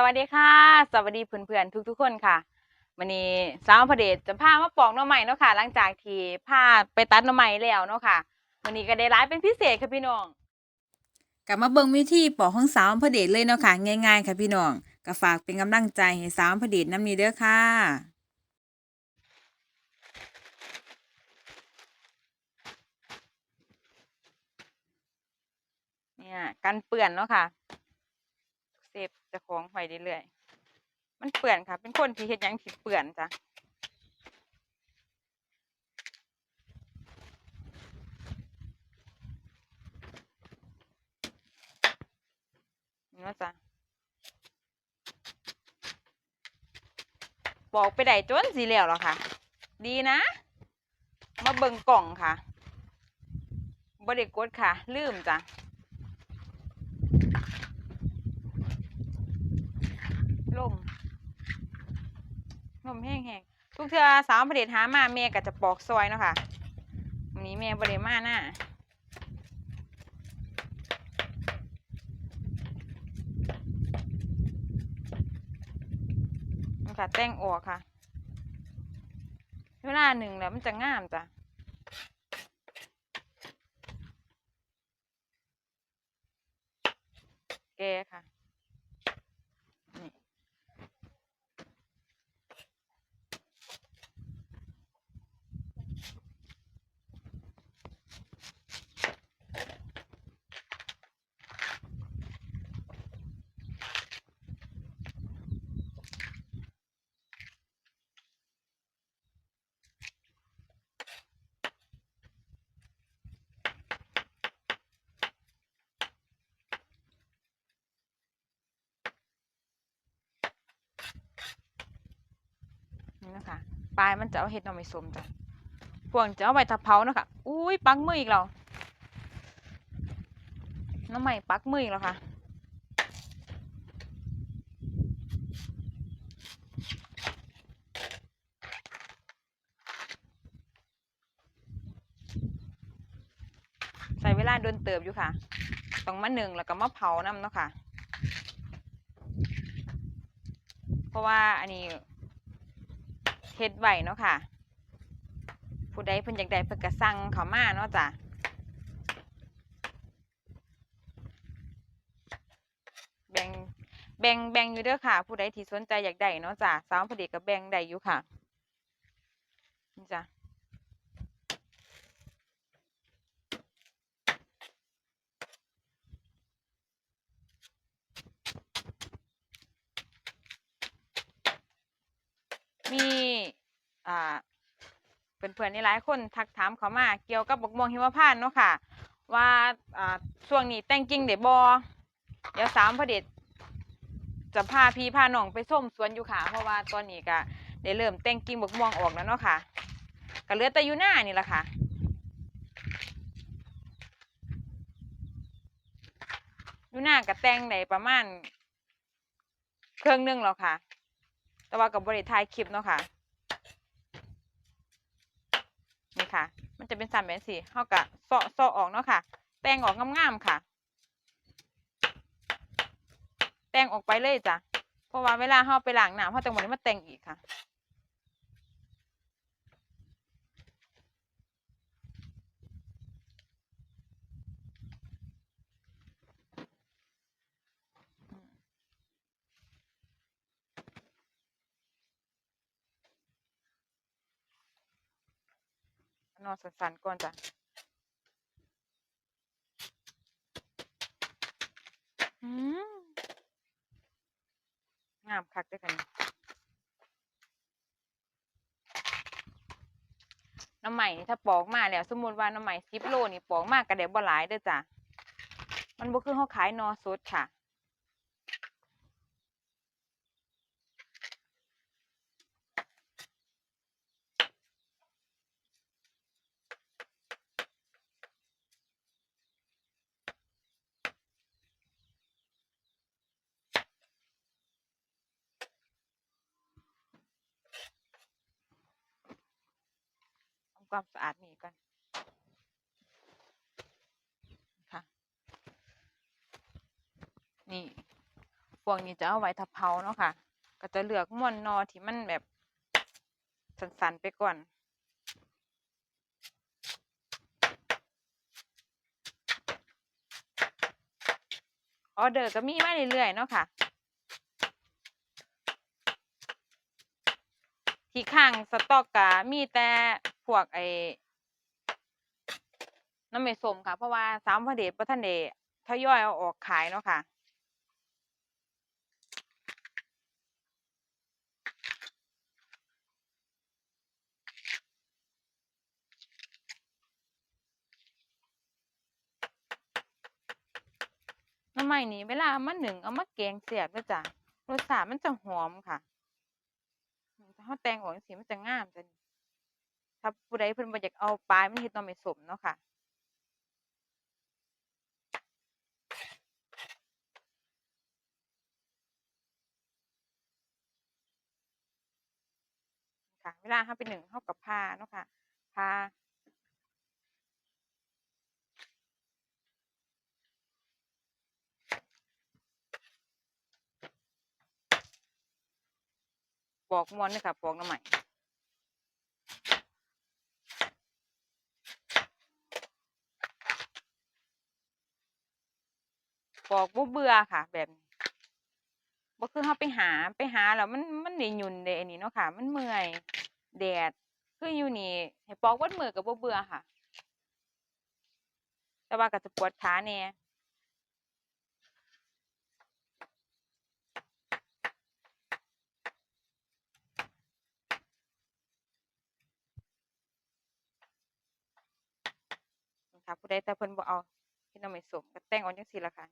สวัสดีค่ะ สวัสดีเพื่อนๆทุกๆคนค่ะวันนี้สาวพระเดชจะพามาปอกหน่อไม้เนาะค่ะ หลังจากที่พาไปตัดหน่อไม้แล้วเนาะค่ะวันนี้ก็ได้ร้ายเป็นพิเศษค่ะพี่น้องกลับมาเบิ่งวิธีปอกของสาวพระเดชเลยเนาะค่ะง่ายๆค่ะพี่น้องก็ฝากเป็นกำลังใจให้สาวพระเดชน้ำนี้เด้อค่ะเนี่ยกันเปื่อนเนาะค่ะเซ ฟเจะของไว้เรื่อยๆมันเปื่อนค่ะ เป็นคนที่เฮ็ดยังผิดเปื่อนจ้ะนี่เนาะจ้ะบอกไปได้จนสีเหลวแล้วค่ะ ดีนะ มาเบิ่งกล่องค่ะบ่ได้กดค่ะ ลืมจ้ะ ลมลมแห้งๆทุกเทือสาวประเด็หามาแม่ก็จะปอกซอยเนาะค่ะวันนี้แม่บริมาหน้าค่ะแต่งออกค่ะ เวลาหนึ่งแล้วมันจะงามจ้ะแกค่ะ นี่นะคะปลายมันจะเอาเห็ดน่อไม้ส้มจ้ะพวงจะเอาไว้ทับเผาเนาะคะอุ้ยปักมืออีกแล้วน้ำใหม่ปักมืออีกแล้วค่ะใส่เวลาโดนเติบอยู่ค่ะต้องมาหนึ่งแล้วก็มาเผาน้ำเนาะค่ะ เพราะว่าอันนี้ เฮ็ดไว้เนาะค่ะ ผู้ใดเพิ่นอยากได้เพิ่นก็สั่งเขามาเนาะจ้ะแบ่งแบ่งแบ่งอยู่เด้อค่ะ ผู้ใดที่สนใจอยากได้เนาะจ้ะสาวพอดีก็แบ่งได้อยู่ค่ะนี่จ้ะมี อ่าเพื่อนๆนี่หลายคนทักถามเขามาเกี่ยวกับบักม่วงหิมพานต์เนาะค่ะ ว่าอ่าช่วงนี้แต่งกิ่งได้บ่เดี๋ยวสามพระเดชจะพาพี่พาน้องไปส้มสวนอยู่ค่ะ เพราะว่าตอนนี้ก็ได้เริ่มแต่งกิ่งบักม่วงออกแล้วเนาะค่ะก็เหลือแต่อยู่หน้านี่แหละค่ะอยู่หน้าก็แต่งได้ประมาณเครื่องหนึงแล้วค่ะ แต่ว่ากับบริถ่ายคลิปเนาะค่ะ นี่ ค่ะ มันจะเป็นสามแบบสี่เท่ากับเซาะเซาะออกเนาะค่ะแต่งออกงามๆค่ะแต่งออกไปเลยจ้ะ เพราะว่าเวลาเฮาไปล้างน้ำเฮาต้องบ่ได้มาแต่งอีกค่ะ นอนสันๆก่อนจ้ะอืมงามคักด้วยกัน น้ำใหม่ถ้าปอกมาแล้ว สมมุติว่าน้ำใหม่สิบโลนี่ปอกมากก็ได้บ่หลายเด้อจ้ะ มันบ่คือเขาขายนอสดค่ะ ความสะอาดนี่ก่อนค่ะ นี่ฝวกนี้จะเอาไว้ถ้าเผาเนาะค่ะ ก็จะเลือกม่วนนอที่มันแบบสันๆไปก่อนออเดอร์ก็มีมาเรื่อยๆเนาะค่ะ ที่ข้างสต็อกก็มีแต่พวกไอ้น้ำเมส้มค่ะ เพราะว่าสามพระเดชพระท่านเดชทยอยเอาออกขายเนาะค่ะน้ำใหม่นี้เวลาเอามาหนึ่งเอามาแกงเสียบแล้วจ้ะรสชาติมันจะหอมค่ะ ถ้าเราแต่งออกจังซี่มันจะงามจ้ะถ้าผู้ใดเพิ่นบ่อยากเอาปลายมันเฮ็ดหน่อไม้ส้มเนาะค่ะค่ะเวลาเราไปนึ่งเรากับผ้าเนาะค่ะผ้า ปอกม่วนเลยค่ะปอกหน่อไม้ปอกบ่เบื่อค่ะ แบบนี้บ่คือเราไปหาไปหาแล้วมันมันได้หยุ่นได้อันนี้เนาะค่ะ มันเมื่อยแดดคืออยู่นี่ให้ปอกเบิดมื้อก็บ่เบื่อค่ะ แต่ว่าก็จะปวดขาแหน่ นี่ค่ะผู้ใดแต่เพิ่นบ่เอาเฮ็ดหน่อไม้ส้มก็แต่งเอาจังซี่ล่ะค่ะ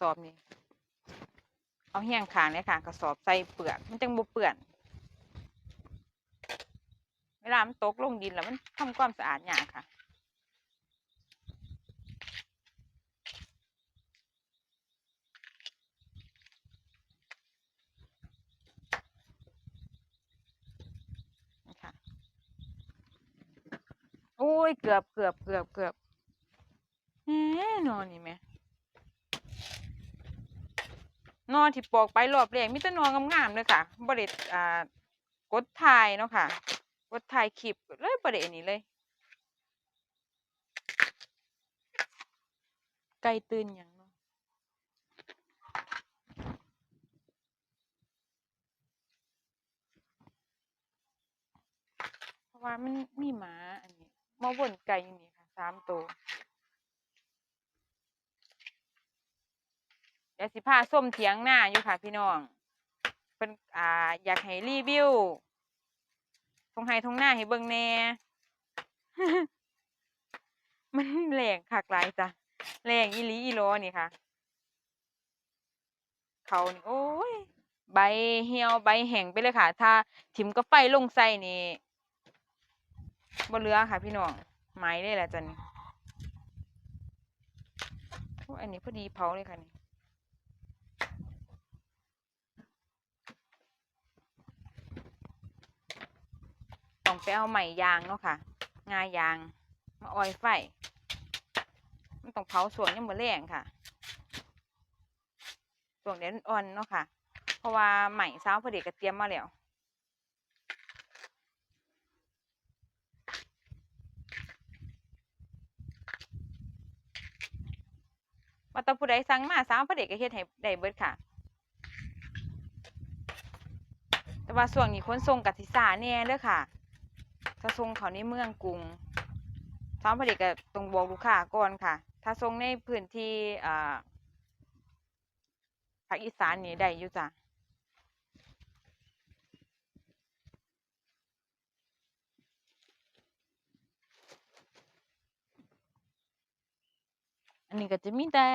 สอบนี่เอาเฮี้ยงขางเลยค่ะกระสอบใส่เปลือกมันจังบ่เปื้อน เวลามันตกลงดินแล้วมันทำความสะอาดยากค่ะนี่ค่ะโอ้ยเกือบเกือบเกือบเกือบแหมนอนนี่แหม นอที่ปอกไปรอบแรกมีแต่นองามๆเลยค่ะบ่ได้อ่ากดถ่ายเนาะค่ะกดถ่ายคลิปเลยบ่ได้อันนี้เลยไก่ตื่นหยังเนาะเพราะว่ามันมีหมาอันนี้มาวนไก่อยู่นี่ค่ะสามตัว ดี๋ยวสิพาส้มเถียงหน้าอยู่ค่ะพี่น้องเพิ่นอ่า อยากให้รีวิวทงไห้ทงหน้าให้เบิ่งแน่มันแรงคักหลายจ้ะแรงอีลีอีหลนี่ค่ะ เขานี่โอ้ย ใบเหี่ยวใบแห้งไปเลยค่ะ ถ้าถิมกับไฟลงใส่นี่บ่เหลือค่ะ พี่น้องไม้เลยแหละจ้ะนี่โอ้อันนี้พอดีเผาเลยค่ะนี่ ต้อง ไปเอาไหม้ยางเนาะค่ะ งายาง มาออยไฟ มันต้องเผาส่วนยังมือแรงค่ะส่วนเดี๋ยวอ่อนเนาะค่ะ เพราะว่าไหม้าวพอดีกระเตรียมมาแล้วว่าแตผู้ใดสั่งมาสาวพอดีก็เฮ็ดให้ได้เบิดค่ะ แต่ว่าส่วนนี้ขนส่งกสิสาแน่เด้อค่ะ ถ้าทรงเขาในเมืองกรุงซ้อมผลิตกับตรงบอกลูกค้าก่อนค่ะ ถ้าทรงในพื้นที่ภาคอีสานนี้ได้อยู่จ้ะอันนี้ก็จะมีแต่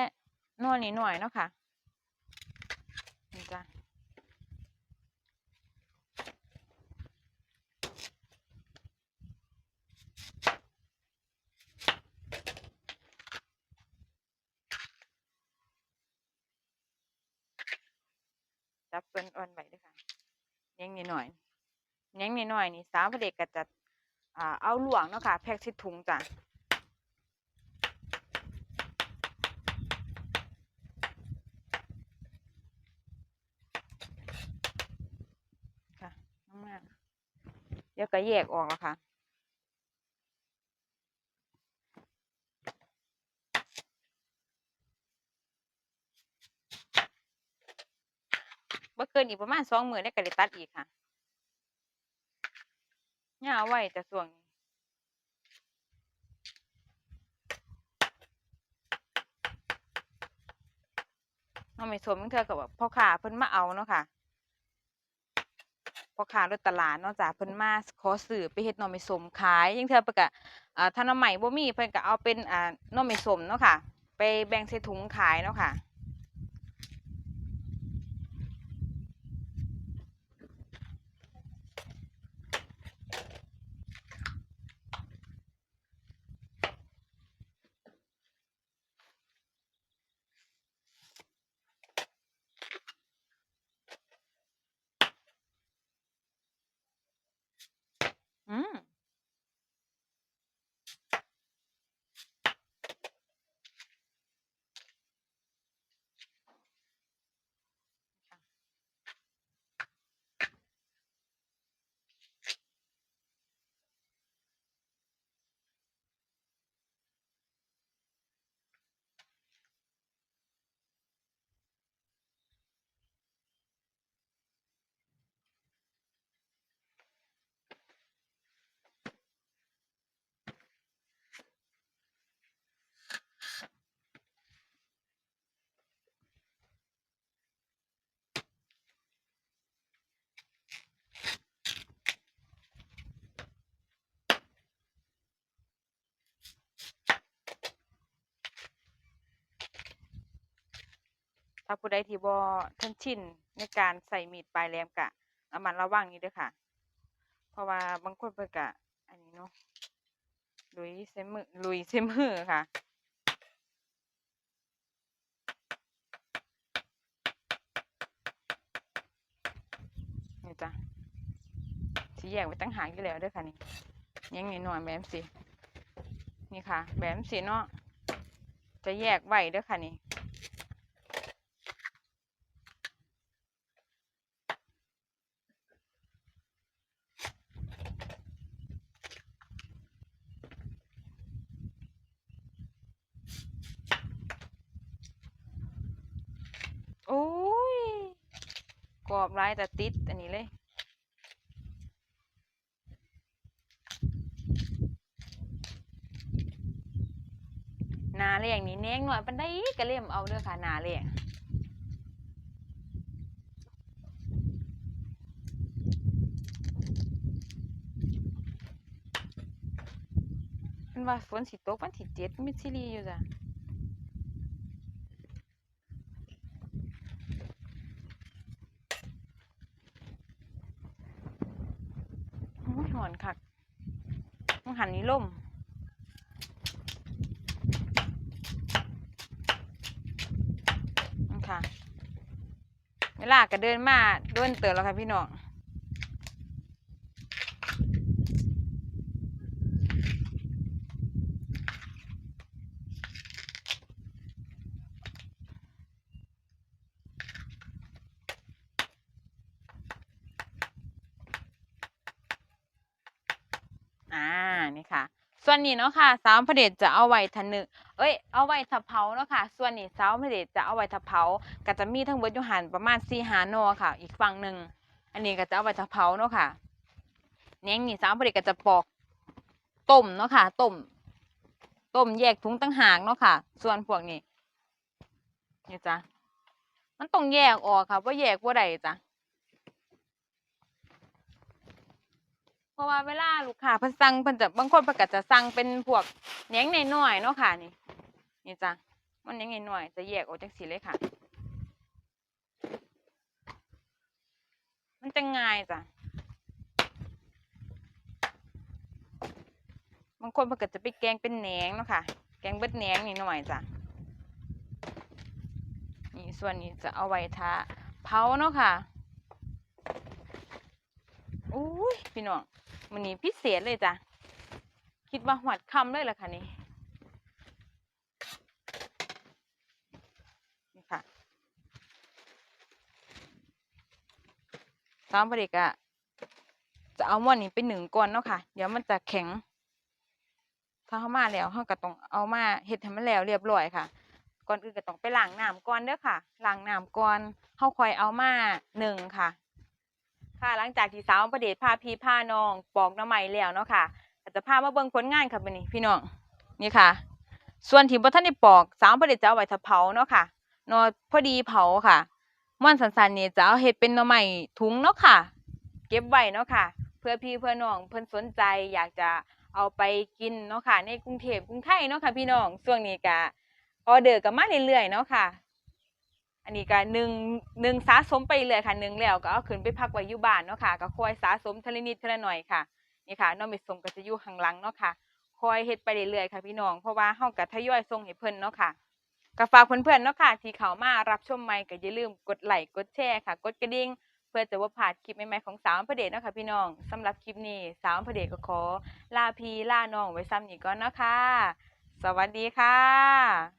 นอนนิดหน่อยเนาะค่ะ นิดหน่อยนี่สาวพระเด็กก็จะอ่าเอาหลวงเนาะค่ะแพ็กใส่ถุงจ้ะค่ะมากๆเดี๋ยวก็แยกออกแล้วค่ะบ่เกินอีกประมาณสองหมื้อได้ก็ได้ตัดอีกค่ะ ย่าเอาไว้แต่ส่วงนี้เอาไม่สมเทื่อก็แบบพ่อค้าเพิ่นมาเอาเนาะค่ะพ่อค้ารถตลาดนาะจ้ะเพิ่นมาขอซื้อไปเฮ็ดน่อไม้ส้มขายยังเทื่อเพิ่นก็อ่าถ้าหน่อไม้บ่มีเพิ่นก็เอาเป็นอ่าน่อไม้ส้มเนาะค่ะ ไปแบ่งใส่ถุงขายเนาะค่ะ อืม ถ้าผู้ใดที่บ่ทันชินในการใส่มีดปลายแหลมก็ระมัดระวังอยู่เด้อค่ะ เพราะว่าบางคนเพิ่นก็อันนี้เนาะลุยใส่มือลุยใส่มือค่ะนี่จ้ะสิแยกไว้ตั้งหากอยู่แล้วเด้อค่ะนี่ยังนิดหน่อยแบบสินี่ค่ะ แบบสิเนาะจะแยกไว้เด้อค่ะนี่ โอ้ยก รอบหลายแต่ติดอันนี้เลยนาเรียงนี่แนงหน่อยปันได้ก็เล่มเอาเด้อค่ะนาเรียงมันว่าฝนสิตกวันที่เจ็ดมิซิลีอยู่จ้ะ โอ้ยหอนคักมันหันนี้ ล่มนะค่ะเวลาก็เดินมาโดนเตือนแล้วค่ะพี่น้อง อ่า นี่ค่ะ ส่ วนนี้เนาะค่ะสาวพระเดชจะเอาไว้ทันนึเอ้ย เอาไว้ทับเผาเนาะค่ะ ส่วนนี้สาวพระเดชจะเอาไว้ทับเผาก็จะมีทั้งเบิดอยู่หันประมาณ4หาโนค่ะ อีกฝั่งหนึ่งอันนี้ก็จะเอาไว้ทับเผาเนาะค่ะเนี้ยนี่สาวพระเดชก็จะปอกต้มเนาะค่ะต้มต้มแยกถุงตั้งหากเนาะค่ะ ส่วนพวกนี้นี่จ้ะมันต้องแยกออกค่ะว่าแยกว่าใดจ้ะ เพราะว่าเวลาลูกค้าเพิ่นสั่งเพิ่นจะบางคนเพิ่นก็จะสั่งเป็นพวกแหนงน้อยๆเนาะค่ะนี่ นี่จ้ะมันยังไงหน่อยจะแยกออกจากสีเลยค่ะ มันจะง่ายจ้ะบางคนเพิ่นก็จะไปแกงเป็นแหนงเนาะค่ะ แกงเบิดแหนงนี่หน่อยจ้ะนี่ส่วนนี้จะเอาไว้ทาเผาเนาะค่ะอุ้ยพี่น้อง มันนี้พิเศษเลยจ้ะ คิดว่าหวัดคำเลยล่ะค่ะนี่นี่ค่ะสามประเด็กอะจะเอาม้วนนี้ไปหนึ่งก่อนเนาะค่ะ เดี๋ยวมันจะแข็ง ถ้าเข้ามาแล้วเราก็ต้องเอามาเฮ็ดให้มันแล้วเรียบร้อยค่ะ ก่อนอื่นก็ต้องไปล้างน้ำก่อนเด้อค่ะล้างน้ำก่อนเฮาคอยเอามาหนึ่งค่ะ ค่ะหลังจากที่สาวประเดชพาพี่พาน้องปอกน้ำใหม่แล้วเนาะค่ะจะพามาเบิ่งผลงานค่ะบัดนี้พี่น้องนี่ค่ะ ส่วนที่บ่ทันได้ปอกสาวประเดชจะเอาไว้ถ้าเผาเนาะค่ะนอพอดีเผาค่ะม่วนสันๆนี่จะเอาเฮ็ดเป็นหน่อไม้ถุงเนาะค่ะ เก็บไว้เนาะค่ะ เพื่อพี่เพื่อน้องเพิ่นสนใจอยากจะเอาไปกินเนาะค่ะ ในกรุงเทพกรุงไทยเนาะค่ะ พี่น้องช่วงนี้ก็ออเดอร์ก็มาเรื่อยๆเนาะค่ะ อันนี้ก็หนึ่งหนึ่งสะสมไปเรื่อยค่ะหนึ่งแล้วก็เอาขึ้นไปพักไว้อยู่บ้านเนาะค่ะก็คอยสะสมทีลนิดทีละหน่อยค่ะนี่ค่ะน้องเม็ดสมก็จะอยู่ข้างหลังเนาะค่ะคอยเฮ็ดไปเรื่อยๆค่ะพี่น้องเพราะว่าเฮาก็ทยอยส่งให้เพิ่นเนาะค่ะก็ฝากเพื่อนๆเนาะค่ะที่เข้ามารับชมใหม่ก็อย่าลืมกดไลค์กดแชร์ค่ะ กดกระดิ่งเพื่อจะว่าพลาดคลิปใหม่ๆของสาวอำเภอเดชเนาะค่ะพี่น้องสำหรับคลิปนี้สาวอำเภอเดชก็ขอลาพี่ลาน้องไว้ซ้ำนี้ก่อนเนาะค่ะสวัสดีค่ะ